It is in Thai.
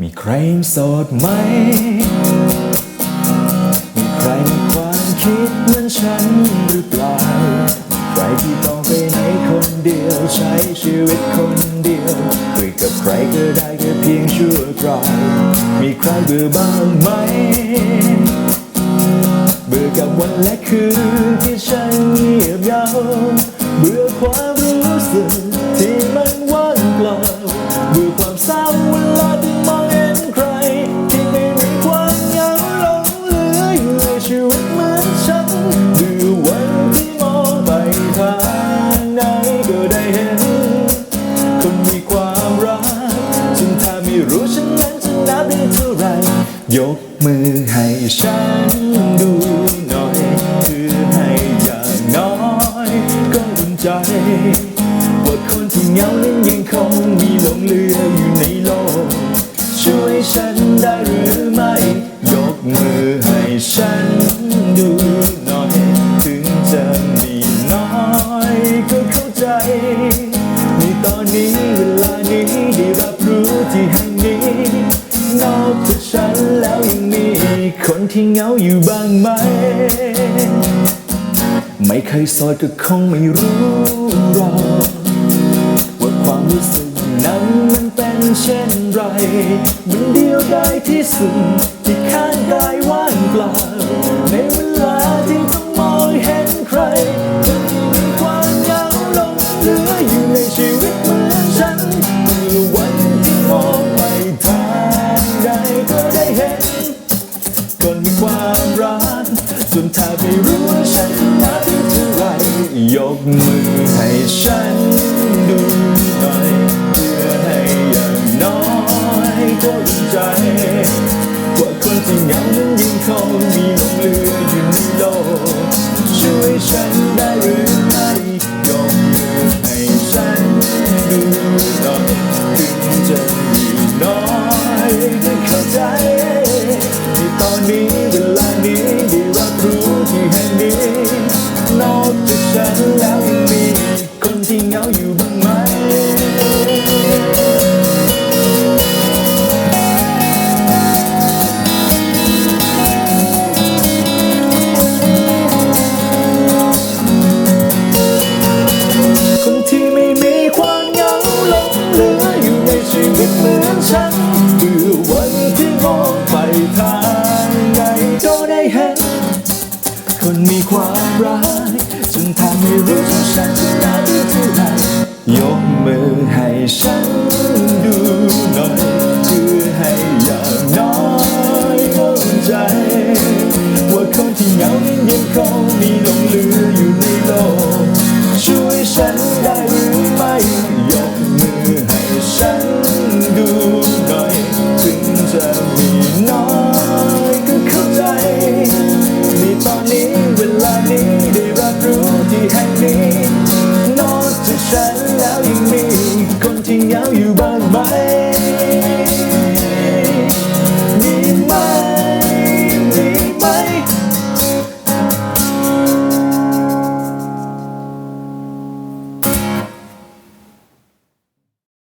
มีใครยังโสดไหม มีใครมีความคิดเหมือนฉันหรือเปล่า ใครที่ต้องไปไหนคนเดียวใช้ชีวิตคนเดียวคุยกับใครก็ได้แค่เพียงชั่วคราว มีใครเบื่อบ้างไหม เบื่อกับวันและคืนที่ฉันเงียบเหงาเบื่อความรู้สึก ยกมือให้ฉันดูหน่อยเพื่อให้อย่างน้อยก็อุ่นใจ ว่าคนที่เหงานั้นยังคงมีหลงเหลืออยู่ในโลก ช่วยฉันได้หรือไม่ ยกมือให้ฉันดูหน่อย ถึงจะมีน้อยก็เข้าใจ ในตอนนี้เวลานี้ได้รับรู้ที่แห่งนี้ นอกจากฉันแล้วยังมีคนที่เหงาอยู่บ้างไหม ไม่เคยโสดก็คงไม่รู้หรอกว่าความรู้สึกนั้นมันเป็นเช่นไร มันเดียวได้ที่สุดที่ข้างกายว่างเปล่าในเวลาที่ต้องมองเห็นใคร จนเธอไม่รู้ว่าฉันนับได้เท่าไรยกมือให้ฉันดูหน่อยเพื่อให้อย่างน้อยก็รู้ใจว่าคนที่เหงานั้นยังคงมีลงเหลืออยู่ในโลกช่วยฉัน เห็น คนมีความรักจนทำให้รู้ว่าฉันจะ